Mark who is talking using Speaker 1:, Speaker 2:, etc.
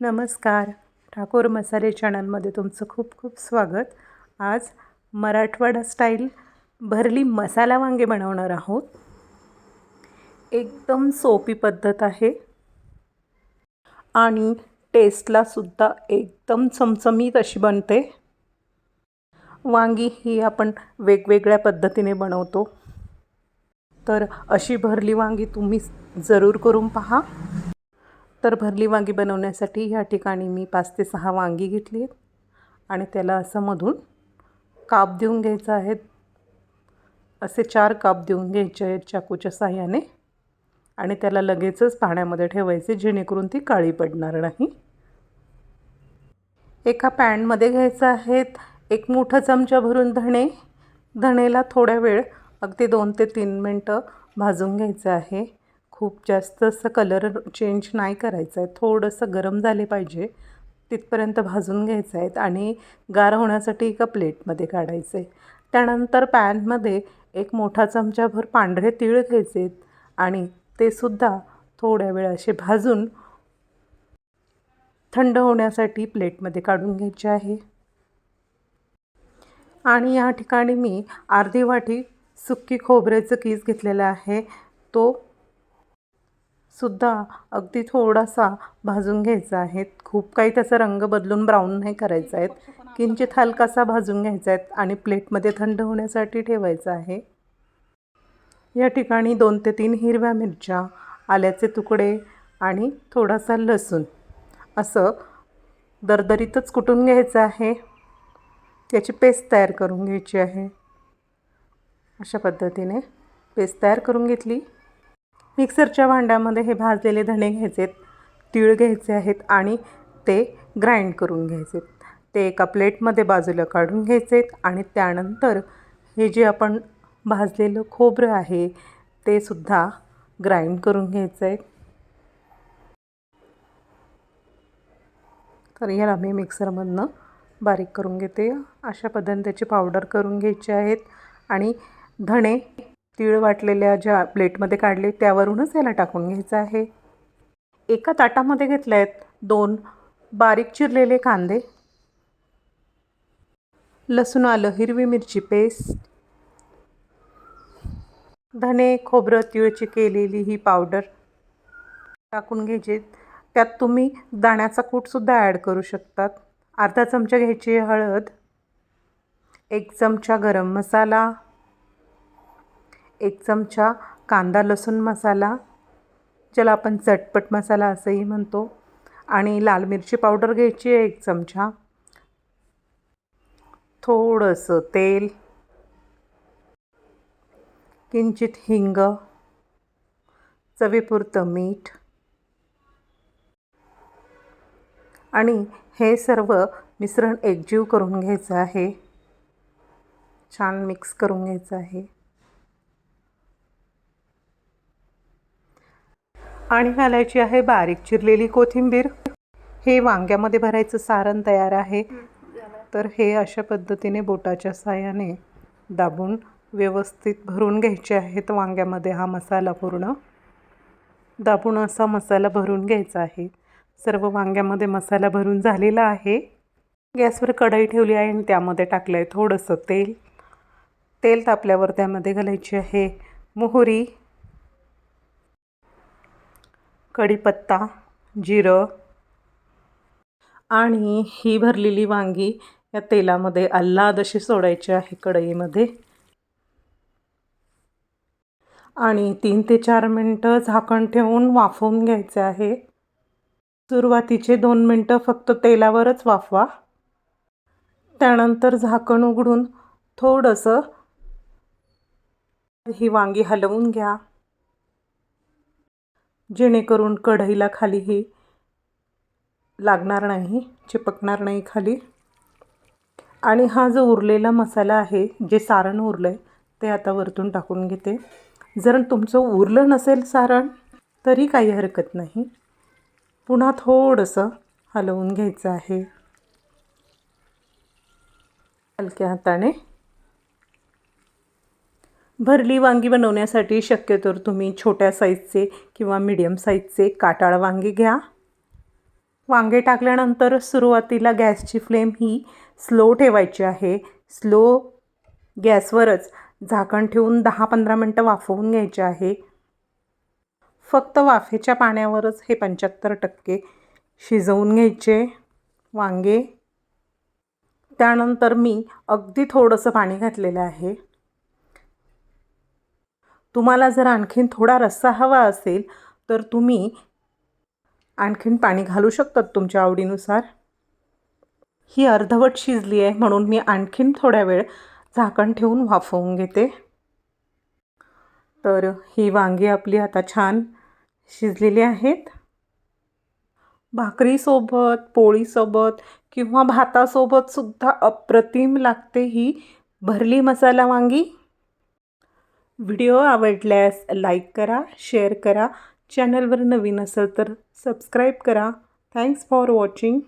Speaker 1: नमस्कार. ठाकूर मसाले चॅनलमध्ये तुमचं खूप खूप स्वागत. आज मराठवाडा स्टाईल भरली मसाला वांगे बनवणार आहोत. एकदम सोपी पद्धत आहे. आणि टेस्टलासुद्धा एकदम चमचमीत अशी बनते. वांगी ही आपण वेगवेगळ्या पद्धतीने बनवतो. तर अशी भरली वांगी तुम्ही जरूर करून पहा. तर भरली वांगी बनवण्यासाठी ह्या ठिकाणी मी पाच ते सहा वांगी घेतली आहेत. आणि त्याला असं मधून काप देऊन घ्यायचं आहेत असे चार काप देऊन घ्यायचे आहेत चाकूच्या साह्याने. आणि त्याला लगेचच पाण्यामध्ये ठेवायचे जेणेकरून ती काळी पडणार नाही. एका पॅनमध्ये घ्यायचं आहेत एक मोठा चमचा भरून धणे. धणेला थोड्या वेळ अगदी दोन ते तीन मिनटं भाजून घ्यायचं आहे. खूप जास्त असं कलर चेंज नाही करायचं आहे. थोडंसं गरम झाले पाहिजे. तिथपर्यंत भाजून घ्यायचं आहेत आणि गार होण्यासाठी एका प्लेटमध्ये काढायचं आहे. त्यानंतर पॅनमध्ये एक मोठा चमचाभर पांढरे तीळ घ्यायचे आहेत आणि ते सुद्धा थोड्या वेळ असे भाजून थंड होण्यासाठी प्लेटमध्ये काढून घ्यायचे आहे. आणि या ठिकाणी मी अर्धी वाटी सुक्की खोबऱ्याचं कीस घेतलेलं आहे. तो सुद्धा अगदी थोडासा भाजून घ्यायचा आहे. खूप काही त्याचा रंग बदलून ब्राऊन नाही करायचा आहे. किंचित हलकासा भाजून घ्यायचा आहे आणि प्लेटमध्ये थंड होण्यासाठी ठेवायचं आहे. या ठिकाणी दोन ते तीन हिरव्या मिरच्या आल्याचे तुकडे आणि थोडासा लसूण. असं दरदरीतच कुटून घ्यायचं आहे. त्याची पेस्ट तयार करून घ्यायची आहे. अशा पद्धतीने पेस्ट तयार करून घेतली. मिक्सरच्या भांड्यामध्ये हे भाजलेले धणे घ्यायचे तीळ घ्यायचे आहेत आणि ते ग्राइंड करून घ्यायचे ते एका प्लेटमध्ये बाजूला काढून घ्यायचे आणि त्यानंतर हे जे आपण भाजलेलं खोबरं आहे ते सुद्धा ग्राइंड करून घ्यायचं आहे तर याला मी मिक्सरमधनं बारीक करून घेते. अशा पद्धतीने त्याची पावडर करून घ्यायची आहेत आणि धणे तीळ वाटलेल्या ज्या प्लेटमध्ये काढले त्यावरूनच याला टाकून घ्यायचं आहे. एका ताटामध्ये घेतले आहेत दोन बारीक चिरलेले कांदे लसूण आलं हिरवी मिरची पेस्ट धने खोबरं तिळची केलेली ही पावडर टाकून घ्यायची त्यात तुम्ही दाण्याचा कूटसुद्धा ॲड करू शकतात. अर्धा चमचा घ्यायची हळद एक चमचा गरम मसाला एक चमचा कांदा लसूण मसाला ज्याला आपण चटपट मसाला असंही म्हणतो आणि लाल मिरची पावडर घ्यायची आहे एक चमचा. थोडंसं तेल किंचित हिंग चवीपुरतं मीठ आणि हे सर्व मिश्रण एकजीव करून घ्यायचं आहे. छान मिक्स करून घ्यायचं आहे. आणि घालायची आहे बारीक चिरलेली कोथिंबीर. हे वांग्यामध्ये भरायचं सारण तयार आहे. तर हे अशा पद्धतीने बोटाच्या साह्याने दाबून व्यवस्थित भरून घ्यायचे आहेत. वांग्यामध्ये हा मसाला पूर्ण दाबून असा मसाला भरून घ्यायचा आहे. सर्व वांग्यामध्ये मसाला भरून झालेला आहे. गॅसवर कढई ठेवली आहे आणि त्यामध्ये टाकलं आहे थोडंसं तेल. तेल तापल्यावर त्यामध्ये घालायची आहे मोहरी कढीपत्ता जिरं आणि ही भरलेली वांगी या तेलामध्ये आल्हाद अशी सोडायची आहे कढईमध्ये. आणि तीन ते चार मिनटं झाकण ठेवून वाफवून घ्यायचे आहे. सुरुवातीचे दोन मिनटं फक्त तेलावरच वाफवा. त्यानंतर झाकण उघडून थोडंसं ही वांगी हलवून घ्या. जेणेकरून कढईला खाली हे लागणार नाही चिपकणार नाही खाली. आणि हा जो उरलेला मसाला आहे जे सारण उरलं आहे ते आता वरतून टाकून घेते. जर तुमचं उरलं नसेल सारण तरी काही हरकत नाही. पुन्हा थोडंसं हलवून घ्यायचं आहे. हलक्या हाताने भरली वांगी बनवण्यासाठी शक्यतोवर तुम्ही छोट्या साईजचे किंवा मीडियम साईजचे काटाळ वांगे घ्या. वांगे टाकल्यानंतर सुरुवातीला गॅसची फ्लेम ही स्लो ठेवायची आहे. स्लो गॅसवरच झाकण ठेवून दहा पंधरा मिनटं वाफवून घ्यायचे आहे. फक्त वाफेच्या पाण्यावरच हे पंच्याहत्तर टक्के शिजवून घ्यायचे वांगे. त्यानंतर मी अगदी थोडंसं पाणी घातलेलं आहे. तुम्हाला जर आणखीन थोडा रस्सा हवा असेल तर तुम्ही आणखीन पाणी घालू शकतात तुमच्या आवडीनुसार. ही अर्धवट शिजली आहे म्हणून मी आणखीन थोड्या वेळ झाकण ठेवून वाफवून घेते. तर ही वांगी आपली आता छान शिजलेली आहेत. भाकरीसोबत पोळीसोबत किंवा भातासोबत सुद्धा अप्रतिम लागते ही भरली मसाला वांगी. व्हिडिओ आवडल्यास लाईक करा शेअर करा. चॅनलवर नवीन असेल तर सबस्क्राईब करा. Thanks for watching